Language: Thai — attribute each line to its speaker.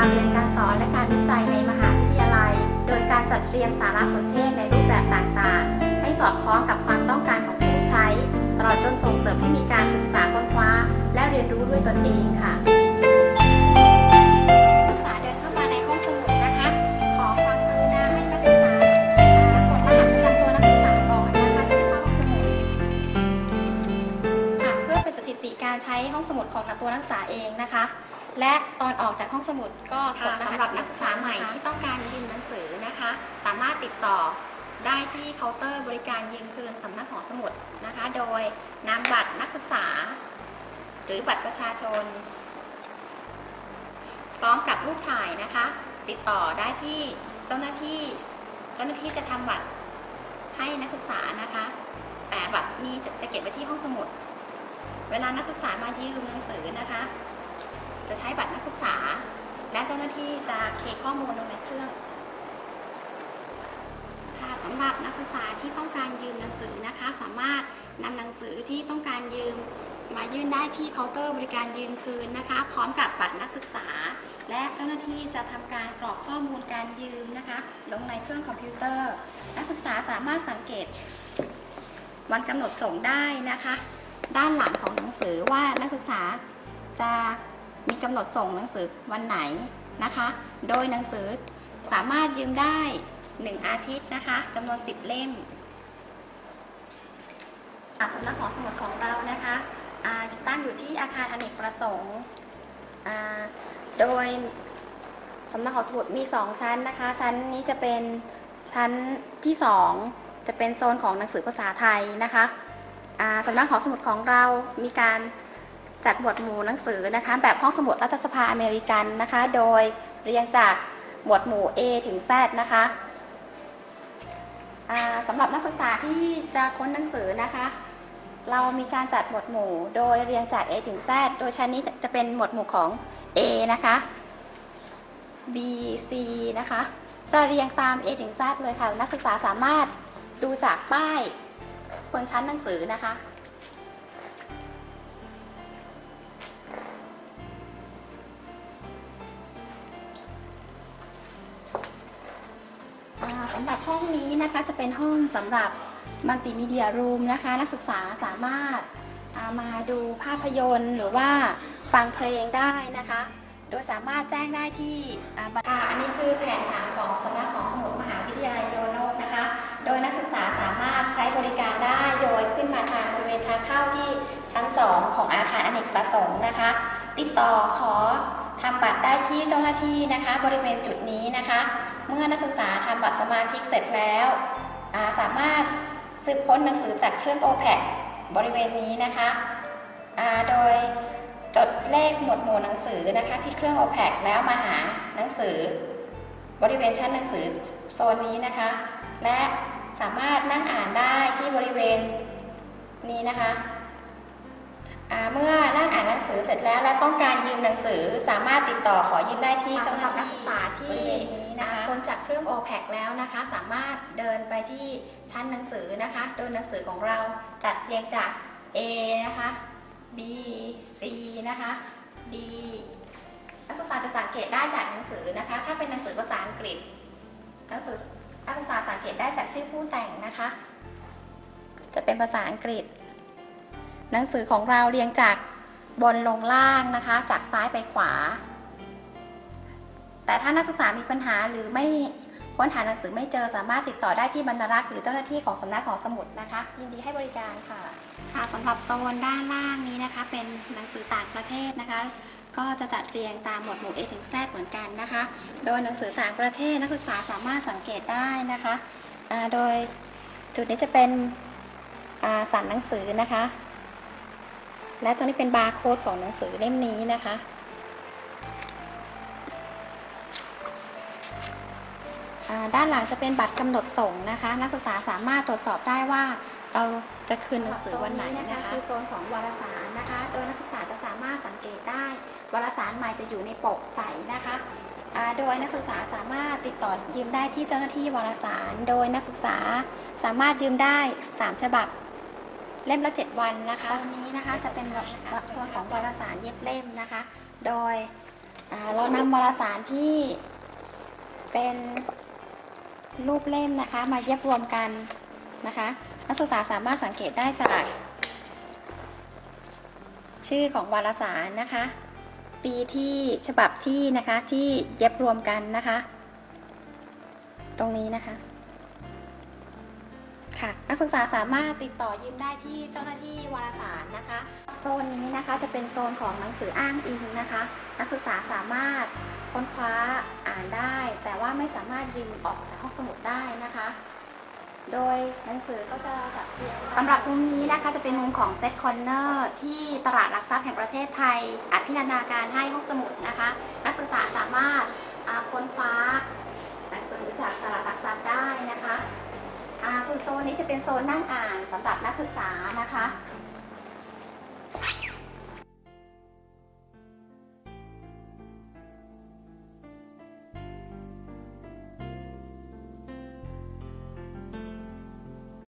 Speaker 1: การเรียนการสอนและการวิจัยในมหาวิทยาลัย โดยการจัดเตรียมสารสนเทศในรูปแบบต่างๆ ให้สอดคล้องกับความต้องการของผู้ใช้ ตลอดจนส่งเสริมให้มีการศึกษาค้นคว้า และเรียนรู้ด้วยตนเองค่ะการใช้ห้องสมุดของนักตัวนักศึกษาเองนะคะ และตอนออกจากห้องสมุดก็กค่ะดรหัสสำหรับนักศึกษาใหม่ที่ต้องการยืมหนังสือนะคะ สามารถติดต่อได้ที่เคาน์เตอร์บริการยืมคืนสำนักหอสมุดนะคะ โดยนำบัตรนักศึกษา หรือบัตรประชาชน พร้อมกับรูปถ่ายนะคะ ติดต่อได้ที่เจ้าหน้าที่เจ้าหน้าที่จะทำบัตรให้นักศึกษานะคะ แต่บัตรนี้จะจะเก็บไว้ที่ห้องสมุด เวลานักศึกษามายืมหนังสือนะคะ จะใช้บัตรนักศึกษา และเจ้าหน้าที่จะเคข้อมูลลงในเครื่องค่ะสำหรับนักศึกษาที่ต้องการยืมหนังสือนะคะ สามารถนำหนังสือที่ต้องการยืมมายื่นได้ที่เคาน์เตอร์บริการยืมคืนนะคะ พร้อมกับบัตรนักศึกษา และเจ้าหน้าที่จะทำการกรอกข้อมูลการยืมนะคะ ลงในเครื่องคอมพิวเตอร์ นักศึกษาสามารถสังเกต วันกำหนดส่งได้นะคะ ด้านหลังของหนังสือว่านักศึกษาจะ มีกำหนดส่งหนังสือวันไหนนะคะ โดยหนังสือสามารถยืมได้หนึ่งอาทิตย์นะคะจำนวนสิบเล่มสำนักหอสมุดของเรานะคะตั้งอยู่ที่อาคารอเนกประสงค์โดยสำนักหอสมุดมีสองชั้นนะคะ ชั้นนี้จะเป็นชั้นที่สองจะเป็นโซนของหนังสือภาษาไทยนะคะสำนักหอสมุดของเรามีการ จัดหมวดหมู่หนังสือนะคะ แบบห้องสมุดรัฐสภาอเมริกันนะคะ โดยเรียงจากหมวดหมู่ A ถึง Z นะคะสำหรับนักศึกษาที่จะค้นหนังสือนะคะ เรามีการจัดหมวดหมู่ โดยเรียงจาก A ถึง Z โดยชั้นนี้จะเป็นหมวดหมู่ของ A นะคะ B C นะคะ จะเรียงตาม A ถึง Z เลยค่ะ นักศึกษาสามารถดูจากป้ายบนชั้นหนังสือนะคะำหรับห้องนี้นะคะจะเป็นห้องสำหรับมัลติมีเดียรูมนะคะ นักศึกษาสามารถอ่ามาดูภาพยนตร์หรือว่าฟังเพลงได้นะคะ โดยสามารถแจ้งได้ที่อ่าบัตรอันนี้คือแผนผังของสำนักของสมุดมหาวิทยาลัยโดโนกนะคะ โดยนักศึกษาสามารถใช้บริการได้โดยขึ้นมาทางบริเวณทางเข้าที่ชั้นสองของอาคารอเนกประสงค์นะคะ ติดต่อขอทำบัตรได้ที่เจ้าหน้าที่นะคะ บริเวณจุดนี้นะคะ เมื่อนักศึกษาทำบัตรสมาชิกเสร็จแล้วาสามารถสืบค้นหนังสือจากเครื่อง OPEC บริเวณนี้นะคะโดยจดเลขหมวดหมู่หนังสือนะคะ ที่เครื่อง OPEC แล้วมาหาหนังสือบริเวณชั้นหนังสือโซนนี้นะคะ และสามารถนั่งอ่านได้ที่บริเวณนี้นะคะ เมื่อนั่งอ่านหนังสือเสร็จแล้ว และต้องการยืมหนังสือสามารถติดต่อขอยืมได้ที่เจ้าหน้าที่สำหรับนักศึกษาที่บริเวณนี้นะคะคนจากเครื่อง OPEC แล้วนะคะ สามารถเดินไปที่ชั้นหนังสือนะคะโดยหนังสือของเราจัดเรียงจาก A นะคะ B C นะคะ D นักศึกษาจะสังเกตได้จากหนังสือนะคะ ถ้าเป็นหนังสือภาษาอังกฤษหนังสือนักศึกษาสังเกตได้จากชื่อผู้แต่งนะคะ จะเป็นภาษาอังกฤษ หนังสือของเราเรียงจากบนลงล่างนะคะ จากซ้ายไปขวา แต่ถ้านักศึกษามีปัญหาหรือไม่ค้นหาหนังสือไม่เจอสามารถติดต่อได้ที่บรรณารักษ์หรือเจ้าหน้าที่ของสำนักหองสมุดนะคะ ยินดีให้บริการค่ะ ค่ะสำหรับโซนด้านล่างนี้นะคะ เป็นหนังสือต่างประเทศนะคะ ก็จะจัดเรียงตามหมวดหมู่ A ถึง Z เหมือนกันนะคะ โดยหนังสือต่างประเทศนักศึกษาสามารถสังเกตได้นะคะโดยจุดนี้จะเป็นสันหนังสือนะคะ และตรงนี้เป็นบาร์โค้ดของหนังสือเล่มนี้นะคะอ่าด้านหลังจะเป็นบัตรกำหนดส่งนะคะ นักศึกษาสามารถตรวจสอบได้ว่าเราจะคืนหนังสือวันไหนนะคะคือโซนของวารสารนะคะ โดยนักศึกษาจะสามารถสังเกตได้วารสารใหม่จะอยู่ในปกใสนะคะอ่าโดยนักศึกษาสามารถติดต่อยืมได้ที่เจ้าหน้าที่วารสาร โดยนักศึกษาสามารถยืมได้สามฉบับ เล่มละเจ็ดวันนะคะตรงนี้นะคะจะเป็นส่วนของวารสารเย็บเล่มนะคะ โดยอ่าเรานำวารสารที่เป็นรูปเล่มนะคะ มาเย็บรวมกันนะคะ นักศึกษาสามารถสังเกตได้จาก ชื่อของวารสารนะคะ ปีที่ฉบับที่นะคะที่เย็บรวมกันนะคะ ตรงนี้นะคะ ค่ะนักศึกษาสามารถติดต่อยืมได้ที่เจ้าหน้าที่วารสารนะคะ โซนนี้นะคะจะเป็นโซนของหนังสืออ้างอิงนะคะ นักศึกษาสามารถค้นคว้าอ่านได้ แต่ว่าไม่สามารถยืมออกจากห้องสมุดได้นะคะ โดยหนังสือก็จะจัดเรียงสำหรับมุมนี้นะคะจะเป็นมุมของเซตคอนเนอร์ที่ตลาดหลักทรัพย์แห่งประเทศไทยอภินันนาการให้ห้องสมุดนะคะ นักศึกษาสามารถค้นคว้าหนังสือจากตลาดหลักทรัพย์ได้นะคะ อ่าคือโซนนี้จะเป็นโซนนั่งอ่านสำหรับนักศึกษานะคะ